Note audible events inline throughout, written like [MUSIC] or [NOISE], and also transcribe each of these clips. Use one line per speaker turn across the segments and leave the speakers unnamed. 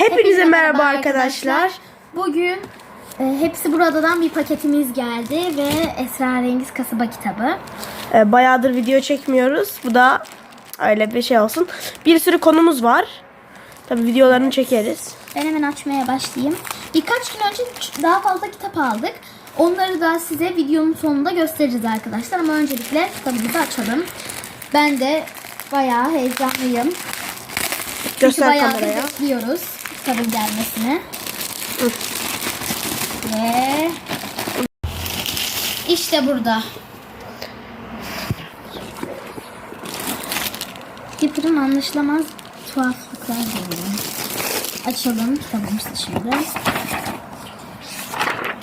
Hepinize merhaba arkadaşlar.
Bugün e, Hepsi Burada'dan bir paketimiz geldi ve Esrarengiz Kasaba kitabı.
Ee, bayağıdır video çekmiyoruz. Bu da öyle bir şey olsun. Bir sürü konumuz var. Tabii videolarını çekeriz.
Ben hemen açmaya başlayayım. Birkaç gün önce daha fazla kitap aldık. Onları da size videonun sonunda göstereceğiz arkadaşlar. Ama öncelikle kitabımızı açalım. Ben de bayağı heyecanlıyım. Çünkü
Göster
bayağı
kameraya.
bekliyoruz kitabın gelmesini. Ve işte burada. Dipper'ın anlaşılamaz tuhaflıklar diyorum. Açalım kitabımızı şimdi.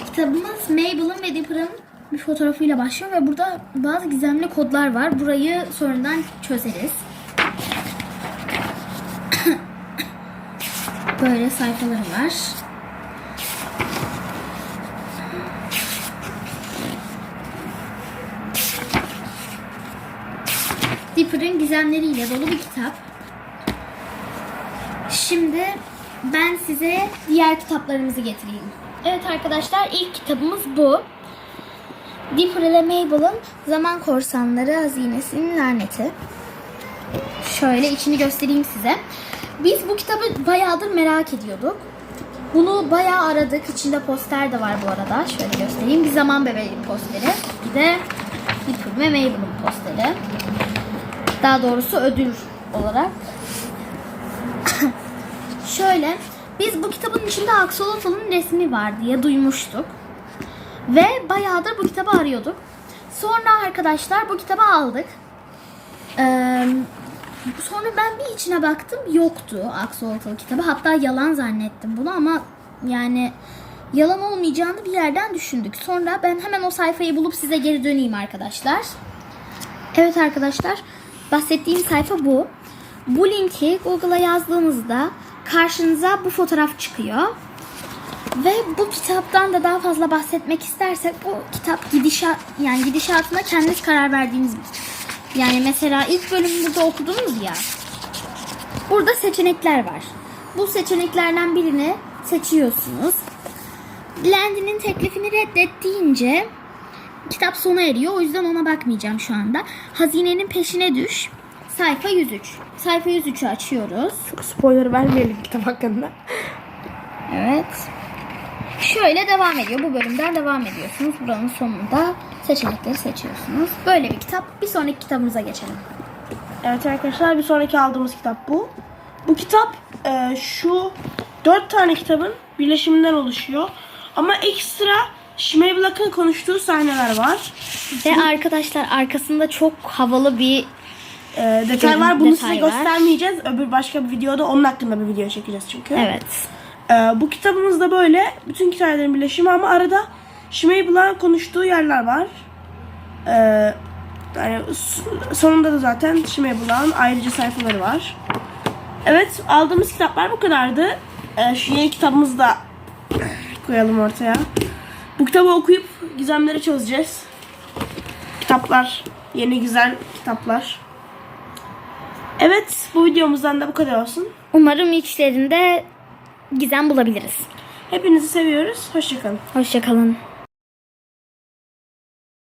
Kitabımız Mabel'ın ve Dipper'ın bir fotoğrafıyla başlıyor ve burada bazı gizemli kodlar var. Burayı sonradan çözeriz. Böyle sayfaları var. Dipper'ın gizemleriyle dolu bir kitap. Şimdi ben size diğer kitaplarımızı getireyim. Evet arkadaşlar ilk kitabımız bu. Dipper ile Mabel'ın Zaman Korsanları Hazinesinin Laneti. Şöyle içini göstereyim size. Biz bu kitabı bayağıdır merak ediyorduk. Bunu bayağı aradık. İçinde poster de var bu arada. Şöyle göstereyim. Bir zaman bebeği posteri. Bir de Dipper ve Mabel'ın posteri. Daha doğrusu ödül olarak. [COUGHS] Şöyle, biz bu kitabın içinde Axolotl'un resmi var diye duymuştuk. Ve bayağıdır bu kitabı arıyorduk. Sonra arkadaşlar bu kitabı aldık. Ee, sonra ben bir içine baktım yoktu Axolotl kitabı. Hatta yalan zannettim bunu ama yani yalan olmayacağını bir yerden düşündük. Sonra ben hemen o sayfayı bulup size geri döneyim arkadaşlar. Evet arkadaşlar bahsettiğim sayfa bu. Bu linki Google'a yazdığınızda karşınıza bu fotoğraf çıkıyor. Ve bu kitaptan da daha fazla bahsetmek istersek bu kitap gidişat yani gidişatına kendiniz karar verdiğiniz bir kitap. Yani mesela ilk bölümü burada okudunuz ya. Burada seçenekler var. Bu seçeneklerden birini seçiyorsunuz. Blendy'nin teklifini reddettiğince kitap sona eriyor. O yüzden ona bakmayacağım şu anda. Hazinenin peşine düş. Sayfa 103. Sayfa 103'ü açıyoruz.
Çok spoiler vermeyelim kitap hakkında.
Evet. Şöyle devam ediyor. Bu bölümden devam ediyorsunuz. Buranın sonunda seçenekleri seçiyorsunuz. Böyle bir kitap. Bir sonraki kitabımıza geçelim.
Evet arkadaşlar bir sonraki aldığımız kitap bu. Bu kitap e, şu dört tane kitabın birleşiminden oluşuyor. Ama ekstra Shimei Black'ın konuştuğu sahneler var.
Ve arkadaşlar arkasında çok havalı bir
E, detay var. Bunu
Detay
size
var.
göstermeyeceğiz. Öbür başka bir videoda onun hakkında bir video çekeceğiz çünkü.
evet.
Ee, bu kitabımız da böyle bütün hikayelerin birleşimi ama arada Shimei Black'ın konuştuğu yerler var. Ee, yani sonunda da zaten Shimei Black'ın ayrıca sayfaları var. Evet aldığımız kitaplar bu kadardı. Ee, şu yeni kitabımızı da koyalım ortaya. Bu kitabı okuyup gizemleri çözeceğiz. Kitaplar, yeni güzel kitaplar. Evet bu videomuzdan da bu kadar olsun.
Umarım içlerinde gizem bulabiliriz.
Hepinizi seviyoruz. Hoşçakalın.
Hoşçakalın.